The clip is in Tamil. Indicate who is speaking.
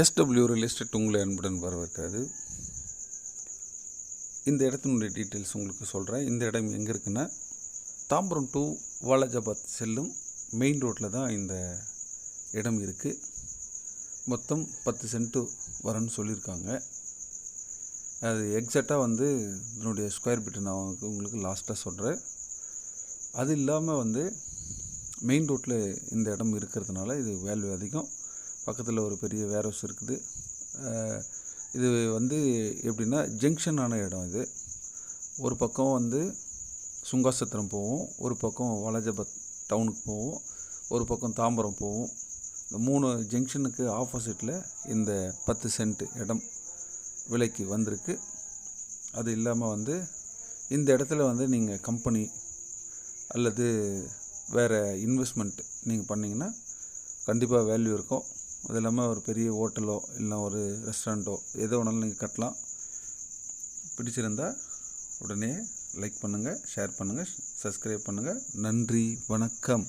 Speaker 1: எஸ்டபிள்யூ ரியல் எஸ்டேட் உங்களை அன்புடன் வரவேற்கிறது. இந்த இடத்தினுடைய டீட்டெயில்ஸ் உங்களுக்கு சொல்கிறேன் இந்த இடம் எங்கே இருக்குன்னா தாம்பரம் டு வாலாஜாபாத் செல்லும் மெயின் ரோட்டில் தான் இந்த இடம் இருக்குது மொத்தம் பத்து சென்ட்டு வரேன்னு சொல்லியிருக்காங்க. அது எக்ஸாக்டாக வந்து இதனுடைய ஸ்கொயர் ஃபீட்டு நான் உங்களுக்கு- உங்களுக்கு லாஸ்ட்டாக சொல்கிறேன் அது இல்லாமல் வந்து மெயின் ரோட்டில் இந்த இடம் இருக்கிறதுனால இது வேல்யூ அதிகம். பக்கத்தில் ஒரு பெரிய வேர் ஹவுஸ் இருக்குது இது வந்து எப்படின்னா ஜங்ஷனான இடம் இது. ஒரு பக்கம் வந்து சுங்காசத்திரம் போவோம் ஒரு பக்கம் வலஜபத் டவுனுக்கு போவோம் ஒரு பக்கம் தாம்பரம் போவோம். இந்த மூணு ஜங்ஷனுக்கு ஆப்போசிட்டில் இந்த பத்து சென்ட் இடம் விலைக்கு வந்திருக்கு. அது இல்லாமல் வந்து இந்த இடத்துல வந்து நீங்கள் கம்பெனி அல்லது வேறு இன்வெஸ்ட்மெண்ட் நீங்கள் பண்ணிங்கன்னா கண்டிப்பாக வேல்யூ இருக்கும். அது இல்லாமல் ஒரு பெரிய ஹோட்டலோ இல்லை ஒரு ரெஸ்டாரண்ட்டோ எதோ வேணாலும் நீங்கள் கட்டலாம். பிடிச்சிருந்தால் உடனே லைக் பண்ணுங்கள் ஷேர் பண்ணுங்கள் சப்ஸ்கிரைப் பண்ணுங்கள் நன்றி வணக்கம்.